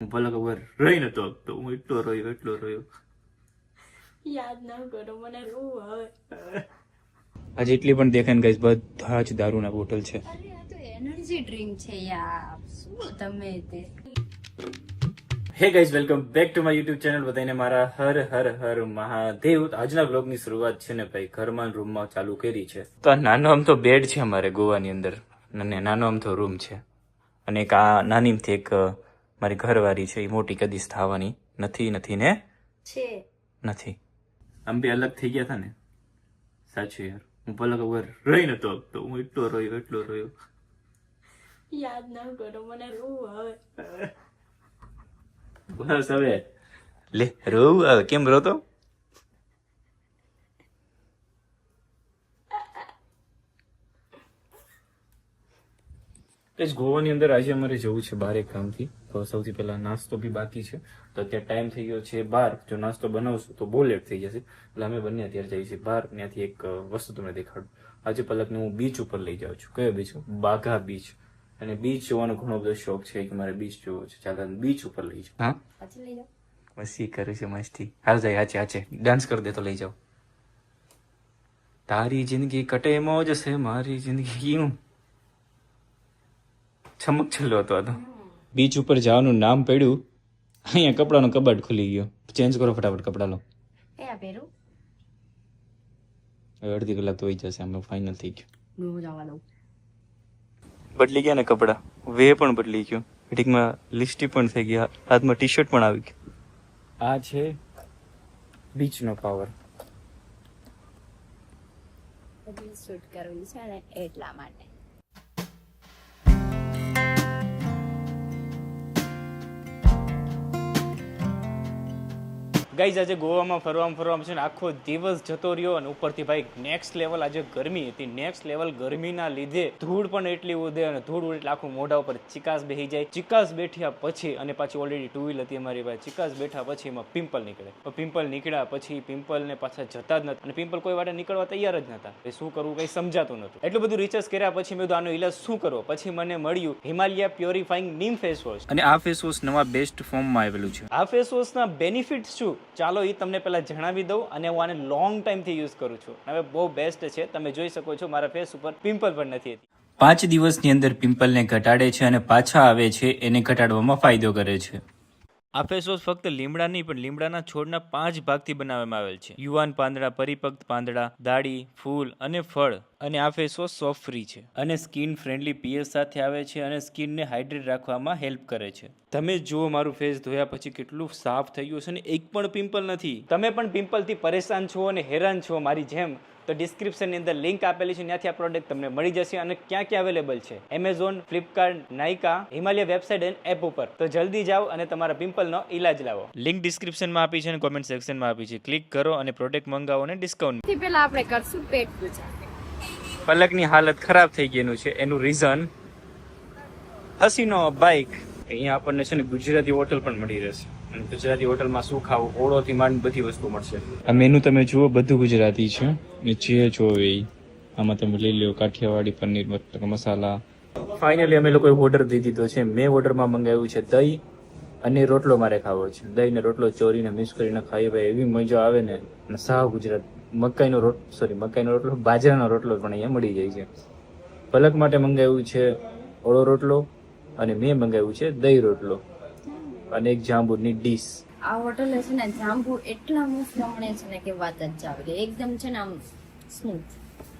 હું ભલે ખબર રહી નતો આપતો હું એટલો રહ્યો એટલો રહ્યો યાદ ના કરો મને રોવું હવે આજે એટલી પણ દેખાય ને guys, બધા જ દારૂના બોટલ છે અરે આ તો એનર્જી ડ્રિંક છે યાર શું તમે તે hey guys welcome back to my YouTube channel બધાને મારા હર હર હર મહાદેવ આજના બ્લોગની શરૂઆત છે ને ભાઈ ઘરમાં રૂમમાં ચાલુ કરી છે તો આ નાનો આમ તો બેડ છે અમારે ગોવાની અંદર અને નાનો આમ તો રૂમ છે અને એક આ નાની એક મારી ઘરવાળી છે એ મોટી કદીસ થવાની નથી નથી ને? છે. નથી. આમ બી અલગ થઈ ગયા હતા ને સાચું યાર. હું પલક ખબર રહી નતો આપતો. હું એટલો રહ્યો એટલો રહ્યો. યાદ ના કરો મને રોવું આવે. બસ હવે. લે રોવું આવે. કેમ રોતો? કઈ ગોવાની અંદર આજે અમારે જવું છે બાર એક કામથી તો સૌથી પહેલા નાસ્તો બી બાકી છે. તો અત્યારે ટાઈમ થઈ ગયો છે બાર. જો નાસ્તો બનાવશું તો બહુ લેટ થઈ જશે. એટલે અમે બંને અત્યારે જઈએ છીએ બાર. ત્યાંથી એક વસ્તુ તમને દેખાડું. આજે પલકને હું બીચ ઉપર લઈ જાઉં છું. કયો બીચ બાઘા બીચ અને બીચ જોવાનો ઘણો બધો શોખ છે કે મારે બીચ જોવો છે. ચાલો બીચ ઉપર લઈ જાઉં. હા? પછી લઈ જાઓ મસ્તી કરે છે મસ્તી. હાલ જાય આચે આચે ડાન્સ કરી દે તો લઈ જાઓ તારી જિંદગી કટે મોજ છે મારી જિંદગી યું ચમક છેલ્લો હતો હતો તો. બીચ ઉપર જવાનું નામ પડ્યું. અહીંયા કપડાનો કબાટ ખુલી ગયો. ચેન્જ કરો ફટાફટ કપડા લો એ આ પહેરું. હવે અડધી કલાક તો વહી જશે અમે ફાઇનલ થઈ ગયું. નો જવા દઉં. બદલી ગયા ને કપડા. વે પણ બદલી ગયો. ફિટિંગમાં લિસ્ટી પણ થઈ ગયા હાથમાં ટી શર્ટ પણ આવી ગયું આ છે બીચનો પાવર શૂટ કરવી છે ને એટલા માટે. ગાઈઝ આજે ગોવામાં ફરવામાં ફરવામાં છે ને આખો દિવસ જતો રહ્યો અને ઉપરથી ભાઈ નેક્સ્ટ લેવલ આજે ગરમી હતી. નેક્સ્ટ લેવલ ગરમીના લીધે ધૂળ પણ એટલી ઉદે અને ધૂળ ઉડે એટલે આખું મોઢા ઉપર ચિકાસ બેસી જાય. ચિકાસ બેઠ્યા પછી અને પાછી ઓલરેડી ટુ વ્હીલ હતી અમારી પાસે. ચિકાસ બેઠા પછી એમાં પિમ્પલ નીકળે. પિમ્પલ નીકળ્યા પછી પિમ્પલ ને પાછા જતા જ નથી. અને પિમ્પલ કોઈ વાટે નીકળવા તૈયાર જ નતા. એ શું કરવું કઈ સમજાતું નતું. એટલું બધું રિસર્ચ કર્યા પછી મેં આનો ઇલાજ શું કરવો? પછી મને મળ્યું Himalaya purifying neem face wash અને આ ફેસ વોશ નવા બેસ્ટ ફોર્મમાં આવેલું છે. આ ફેસ વોશના બેનિફિટ્સ શું? ચાલો એ તમને પહેલાં જણાવી દઉં અને હું આને લોંગ ટાઈમથી યુઝ કરું છું. હવે બહુ બેસ્ટ છે તમે જોઈ શકો છો મારા ફેસ ઉપર પિમ્પલ પણ નથી પાંચ દિવસની અંદર પિમ્પલને ઘટાડે છે અને પાછા આવે છે એને ઘટાડવામાં ફાયદો કરે છે. આ ફેસ વોશ ફક્ત લીમડા નહીં પણ લીમડાના છોડના પાંચ ભાગથી બનાવવામાં આવેલ છે. યુવાન પાંદડા પરિપક્વ પાંદડા દાડી ફૂલ અને ફળ. અને આ ફેસ વોશ સોફ્ટ ફ્રી છે. અને સ્કિન ફ્રેન્ડલી પીએસ સાથે આવે છે અને સ્કિનને હાઇડ્રેટ રાખવામાં હેલ્પ કરે છે. તમે જુઓ મારું ફેસ ધોયા પછી કેટલું સાફ થઈ ગયું છે અને એક પણ પિમ્પલ નથી. તમે પણ પિમ્પલથી પરેશાન છો અને હેરાન છો મારી જેમ. તો ડિસ્ક્રિપ્શનની અંદર લિંક આપેલી છે ત્યાંથી આ પ્રોડક્ટ તમને મળી જશે અને ક્યાં ક્યાં અવેલેબલ છે? Amazon Flipkart Nykaa Himalaya website and app ઉપર. તો જલ્દી જાઓ અને તમારા પિમ્પલનો ઇલાજ લાવો. લિંક ડિસ્ક્રિપ્શનમાં આપી છે અને કોમેન્ટ સેક્શનમાં આપી છે. ક્લિક કરો અને પ્રોડક્ટ મંગાવો અને ડિસ્કાઉન્ટ પહેલા પેલા આપણે કરશું પેટ પૂજા પલકની હાલત ખરાબ થઈ ગયેલું છે એનું રીઝન હસીનો બાઇક અહીંયા આપણને છે ને ગુજરાતી હોટલ પણ મળી રહેશે. અને ગુજરાતી હોટલમાં શું ખાવું ઓળોથી માંડ બધી વસ્તુ મળશે. આ મેનુ તમે જુઓ બધું ગુજરાતી છે. ને જે જોવે આમાં તમે લઈ લો કાઠિયાવાડી પનીર બટર મસાલા. ફાઇનલી અમે લોકોએ ઓર્ડર દઈ દીધો છે. મેં ઓર્ડરમાં મંગાવ્યું છે દહીં અને રોટલો મારે ખાવો છે. દહીં ને રોટલો ચોરીને મિક્સ કરીને ખાઈ ભાઈ એવી મજા આવે ને. સાવ ગુજરાત મકાઈનો રોટ સોરી મકાઈનો રોટલો બાજરાનો રોટલો પણ અહીંયા મળી જાય છે. પલક માટે મંગાવ્યું છે ઓળો રોટલો અને મેં મંગાવ્યું છે દહીં રોટલો અને એક જાંબુની ડીશ. આ હોટલે છે ને જાંબુ એટલા મસ્ત મળે છે ને કે વાત જ જાવ એકદમ છે ને આમ સ્મૂથ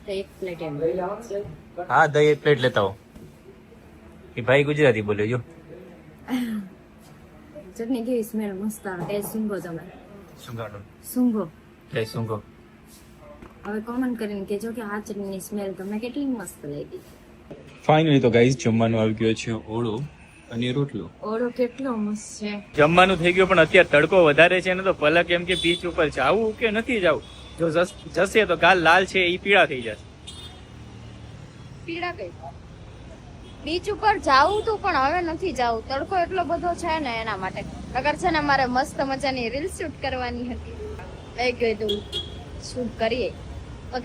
તો એક પ્લેટ એમ. હા દહીં એક પ્લેટ લેતા હો એ ભાઈ ગુજરાતી બોલ્યો જો. ચટણી કેવી સ્મેલ મસ્ત આવે. એ સૂંઘો તમે. સુંગાડો. સૂંઘો કે સુંગો. હવે કોમેન્ટ કરીને કહેજો કે આ ચટણીની સ્મેલ તમને કેટલી મસ્ત લાગી. ફાઇનલી તો ગાઈઝ જમવાનું આવી ગયો છે ઓળો અને રોટલો. ઓળો કેટલો મસ્ત છે. જમવાનું થઈ ગયું પણ અત્યારે તડકો વધારે છે ને તો પલક એમ કે બીચ ઉપર જાવું કે નથી જાવું? જો જશે તો ગાલ લાલ છે એ પીળા થઈ જશે. પીળા કઈ? બીચ ઉપર જાવું તું પણ હવે નથી જાવું. તડકો એટલો બધો છે ને એના માટે. નગર છે ને મારે મસ્ત મજાની રીલ શૂટ કરવાની હતી. મેં કીધું શૂટ કરીએ.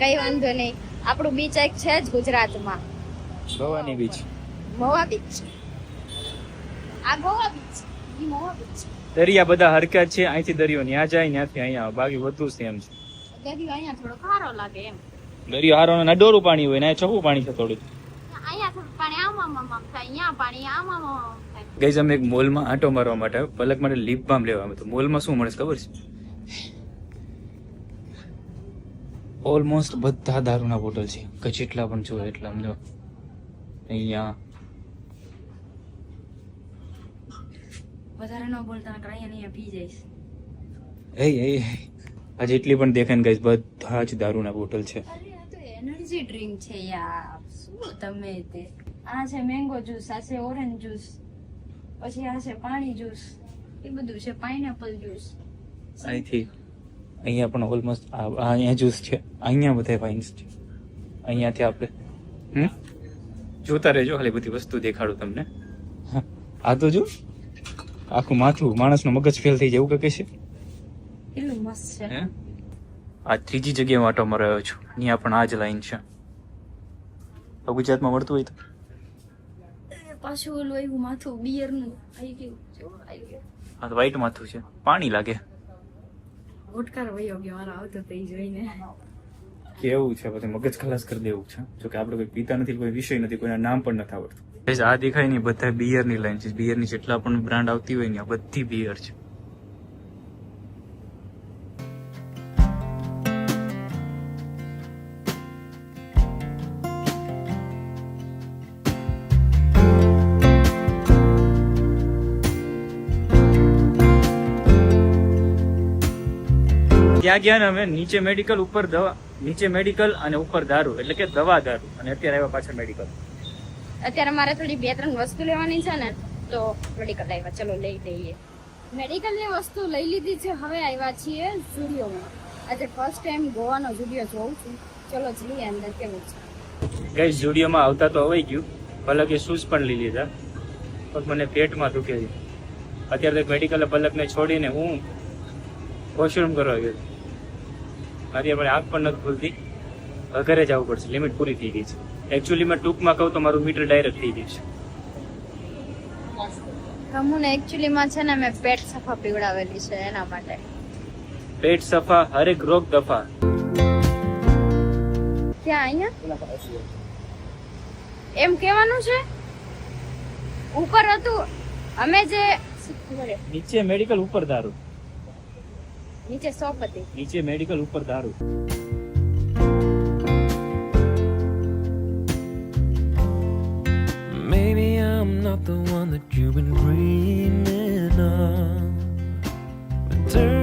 કઈ વાંધો નહીં. આપણું બીચ એક છે જ ગુજરાતમાં. ગોવાની બીચ. મોવા બીચ. આ ગોવા બીચ. ઈ મોવા બીચ. દરિયા બધા હરકત છે અહીંથી દરિયો ન્યા જાય ન્યાથી અહીંયા આવે. બાકી બધું સેમ છે. દરિયો અહીંયા થોડો ખારો લાગે એમ. દરિયો હારો ને ડોરું પાણી હોય ને અહીંયા ચોખ્ખું પાણી છે થોડું. અહીંયા થોડું પાણી આમ આમ આમ આમ થાય અહીંયા પાણી આમ આમ આમ આમ થાય. ગઈઝ અમે એક મોલમાં આંટો મારવા માટે આવ્યા. પલક માટે લીપ બામ લેવા તો મોલમાં શું મળે છે ખબર છે? ઓલમોસ્ટ બધા દારૂના બોટલ છે. કે જેટલા પણ જોઈએ એટલા સમજો અહીંયા. વધારે ન બોલતા નકર અહીંયા પી જઈશ. એ એ આ જેટલી પણ દેખાય ને ગઈઝ બધા જ દારૂના બોટલ છે. અરે આ તો એનર્જી ડ્રિંક છે યાર. શું તમે તે? આ છે મેંગો જ્યુસ આ છે ઓરેન્જ જ્યુસ પછી આ છે પાણી જ્યુસ એ બધું છે પાઇનેપલ જ્યુસ અહીંથી અહીંયા પણ ઓલમોસ્ટ અહીંયા જ્યુસ છે. અહીંયા બધા વાઇન્સ છે. અહીંયાથી આપણે હમ? જોતા રહેજો ખાલી બધી વસ્તુ દેખાડું તમને. હા, આ તો જો આખું માથું માણસનો મગજ ફેલ થઈ જાય એવું કે છે. મસ્ત છે. હે? આ ત્રીજી જગ્યાએ વાંટો મરાયો છું. અહીંયા પણ આ જ લાઈન છે. આ ગુજરાતમાં મળતું હોય તો? પાછું ઓલું આવ્યું માથું બિયરનું. આવી ગયું. જો આવી ગયું. આ તો વ્હાઈટ માથું છે. પાણી લાગે. ઓટકાર વયો ગયો મારો આવતો તે જોઈને. કેવું છે? પછી મગજ ખલાસ કરી દેવું છે. જો કે આપણે કોઈ પીતા નથી કોઈ વિષય નથી કોઈના નામ પણ નથી આવડતું. આ દેખાય નહીં બધા બિયરની લાઈન છે. બિયરની જેટલા પણ બ્રાન્ડ આવતી હોય ને આ બધી બિયર છે. ત્યાં ગયા ને અમે નીચે મેડિકલ ઉપર દવા નીચે મેડિકલ અને ઉપર દારૂ એટલે કે દવા દારૂ. અને અત્યારે આવ્યા પાછા મેડિકલ અત્યારે મારે થોડી બે ત્રણ વસ્તુ લેવાની છે ને તો મેડિકલ આવ્યા ચલો લઈ લઈએ. મેડિકલની વસ્તુ લઈ લીધી છે હવે આવ્યા છીએ ઝુડિયોમાં આજે ફર્સ્ટ ટાઈમ ગોવાનો સ્ટુડિયો જોઉં છું. ચલો જઈએ અંદર કેવું છે. ગઈ સ્ટુડિયોમાં આવતા તો અવાઈ ગયું. પલકે શૂઝ પણ લઈ લીધા. પણ મને પેટમાં દુખે છે. અત્યારે મેડિકલ પલકને છોડીને હું વોશરૂમ કરવા ગયો છું. મારી આપણે આંખ પણ નથી ખુલતી. ઘરે જવું પડશે. લિમિટ પૂરી થઈ ગઈ છે. એકચ્યુઅલી મેં ટૂંકમાં કહું તો મારું મીટર ડાયરેક્ટ થઈ ગયું છે. મને એકચ્યુઅલીમાં છે ને મેં પેટ સફા પીવડાવેલી છે એના માટે. પેટ સફા હરેક રોગ દફા. ક્યાં અહીંયા? એમ કહેવાનું છે? ઉપર હતું. અમે જે? નીચે મેડિકલ ઉપર દારૂ નીચે શોપ હતી નીચે મેડિકલ ઉપર દારૂ Maybe I'm not the one that you've been dreaming of. But dirt